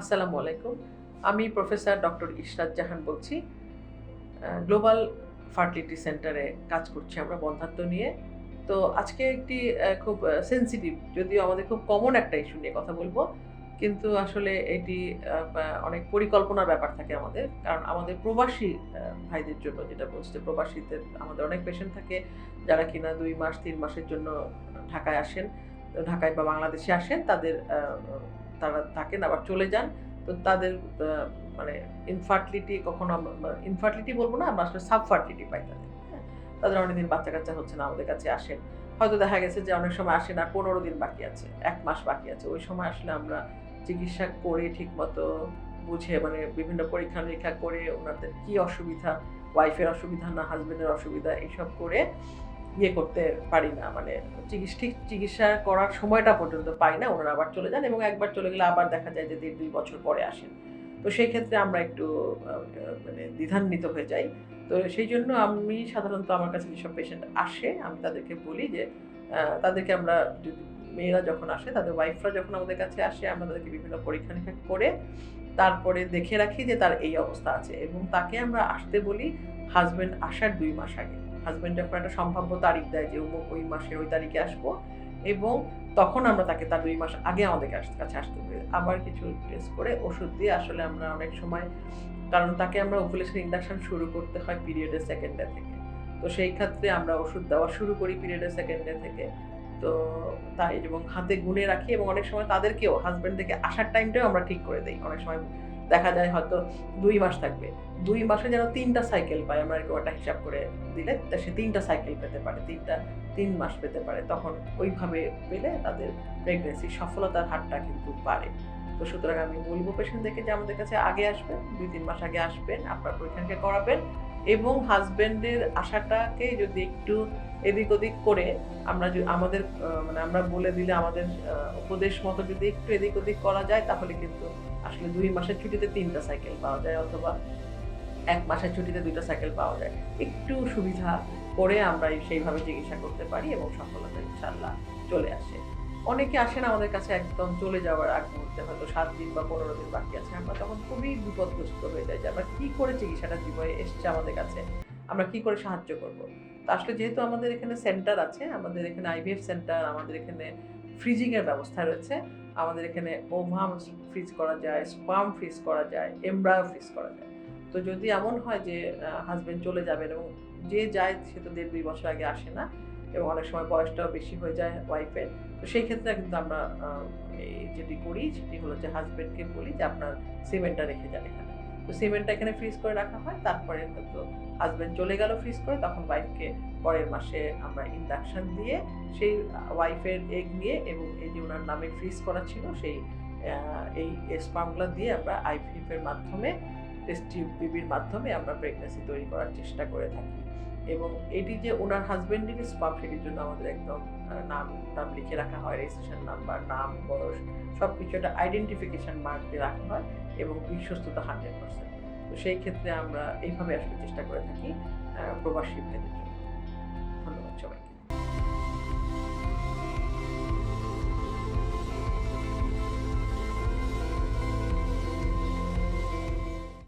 আসসালামু আলাইকুম। আমি প্রফেসর ডক্টর ইশরাত জাহান বলছি। গ্লোবাল ফার্টিলিটি সেন্টারে কাজ করছি আমরা বন্ধাত্ম নিয়ে। তো আজকে একটি খুব সেন্সিটিভ যদিও আমাদের খুব কমন একটা ইস্যু নিয়ে কথা বলব। কিন্তু আসলে এটি অনেক পরিকল্পনার ব্যাপার থাকে আমাদের। কারণ আমাদের প্রবাসী ভাইদের জন্য যেটা বলছে, প্রবাসীদের, আমাদের অনেক পেশেন্ট থাকে যারা কিনা দুই মাস, তিন মাসের জন্য ঢাকায় আসেন। ঢাকায় বা বাংলাদেশে আসেন, তাদের তারা থাকেন, আবার চলে যান। তো তাদের মানে ইনফার্টিলিটি কখনো ইনফার্টিলিটি বলব না, আমরা আসলে সাবফার্টিলিটি পাই তাদের হ্যাঁ? তাদের অনেকদিন বাচ্চা কাচ্চা হচ্ছে না, আমাদের কাছে আসেন। হয়তো দেখা গেছে যে অনেক সময় আসেন আর পনেরো দিন বাকি আছে, এক মাস বাকি আছে। ওই সময় আসলে আমরা চিকিৎসা করে ঠিক মতো বুঝে মানে বিভিন্ন পরীক্ষা নিরীক্ষা করে ওনাদের কি অসুবিধা ওয়াইফের অসুবিধা না হাজবেন্ডের অসুবিধা, এইসব করে ইয়ে করতে পারি না মানে ঠিক চিকিৎসা করার সময়টা পর্যন্ত পাই না, ওনারা আবার চলে যান এবং একবার চলে গেলে আবার দেখা যায় যে দেড় দুই বছর পরে আসেন। তো সেই ক্ষেত্রে আমরা একটু মানে দ্বিধান্বিত হয়ে যাই। তো সেই জন্য আমি সাধারণত আমার কাছে যেসব পেশেন্ট আসে, আমি তাদেরকে বলি যে তাদেরকে আমরা মেয়েরা যখন আসে, তাদের ওয়াইফরা যখন আমাদের কাছে আসে, আমরা তাদেরকে বিভিন্ন পরীক্ষা নিরীক্ষা করে তারপরে দেখে রাখি যে তার এই অবস্থা আছে এবং তাকে আমরা আসতে বলি হাজবেন্ড আসার দুই মাস আগে। হাজবেন্ড যখন একটা সম্ভাব্য তারিখ দেয় যে অমুক ওই মাসে ওই তারিখে আসব। এবং তখন আমরা তাকে তার দুই মাস আগে আমাদের কাছ- আসতে হবে আবার কিছু টেস্ট করে ওষুধ দিয়ে আসলে আমরা অনেক সময়, কারণ তাকে আমরা ওভুলেশন ইন্ডাকশন শুরু করতে হয় পিরিয়ডের সেকেন্ড ডে থেকে। তো সেই ক্ষেত্রে আমরা ওষুধ দেওয়া শুরু করি পিরিয়ডের সেকেন্ড থেকে। তো তাই এবং হাতে গুনে রাখি এবং অনেক সময় তাদেরকেও হাজব্যান্ড থেকে আসার টাইমটাও আমরা ঠিক করে দিই। অনেক সময় দেখা যায় হয়তো দুই মাস থাকবে। দুই মাসে যেন তিনটা সাইকেল পায়, আমরা এরকম ওটা হিসাব করে দিলে সে তিনটা সাইকেল পেতে পারে, তিনটা, তিন মাস পেতে পারে। তখন ওইভাবে পেলে তাদের প্রেগনেন্সি সফলতার হারটা কিন্তু বাড়ে। তো সুতরাং আমি বলব পেশেন্ট পেশেন্টদেরকে যে আমাদের কাছে আগে আসবেন, দুই, তিন মাস আগে আসবেন, আপনার পরীক্ষাকে করাবেন। এবং হাজবেন্ডের আশাটাকে যদি একটু এদিক ওদিক করে আমরা আমাদের মানে আমরা বলে দিলে আমাদের উপদেশ মতো যদি একটু এদিক ওদিক করা যায়, তাহলে কিন্তু আসলে দুই মাসের ছুটিতে তিনটা সাইকেল পাওয়া যায় অথবা এক মাসের ছুটিতে দুইটা সাইকেল পাওয়া যায়। একটু সুবিধা করে আমরা সেইভাবে চিকিৎসা করতে পারি এবং সফলতা ইনশাল্লাহ চলে আসে। অনেকে আসেন আমাদের কাছে একদম চলে যাওয়ার আগ মুহূর্তে, হয়তো সাত দিন বা পনেরো দিন বাকি আছে। আমরা তখন খুবই বিপদগ্রস্ত হয়ে যাই যে আমরা কি করে চিকিৎসাটা জীবনে এসছে আমাদের কাছে, আমরা কি করে সাহায্য করব? তো আসলে যেহেতু আমাদের এখানে সেন্টার আছে, আমাদের এখানে আইভিএফ সেন্টার, আমাদের এখানে ফ্রিজিংয়ের ব্যবস্থা রয়েছে, আমাদের এখানে ওভাম ফ্রিজ করা যায়, স্পাম ফ্রিজ করা যায়, এমব্রায়ো ফ্রিজ করা যায়। তো যদি এমন হয় যে হাজবেন্ড চলে যাবেন এবং যে যায়, সে তো দেড় দুই বছর আগে আসে না এবং অনেক সময় বয়সটাও বেশি হয়ে যায় ওয়াইফের তো সেই ক্ষেত্রে কিন্তু আমরা যেটি করি সেটি হলো যে হাজবেন্ডকে বলি যে আপনার সিমেন্টটা রেখে যান এখানে। তো সিমেন্টটা এখানে ফ্রিজ করে রাখা হয়, তারপরে হয়তো হাজবেন্ড চলে গেল ফ্রিজ করে, তখন ওয়াইফকে পরের মাসে আমরা ইন্ডাকশান দিয়ে সেই ওয়াইফের এগ নিয়ে এবং এই যে ওনার নামে ফ্রিজ করা ছিল, সেই এই স্পামগুলো দিয়ে আমরা আইভিএফ এর মাধ্যমে টেস্টি বিবির মাধ্যমে আমরা প্রেগনেন্সি তৈরি করার চেষ্টা করে থাকি। এবং এটি যে ওনার হাজবেন্ডের স্পাম সেটির জন্য আমাদের একদম নাম টাম লিখে রাখা হয় রেজিস্ট্রেশন নাম্বার নাম, বয়স সব কিছু একটা আইডেন্টিফিকেশন মার্ক দিয়ে রাখা হয় এবং বিশ্বস্ততা হান্ড্রেড পার্সেন্ট তো সেই ক্ষেত্রে আমরা এইভাবে আসলে চেষ্টা করে থাকি প্রবাসী ভাইদের জন্য। ধন্যবাদ সবাইকে।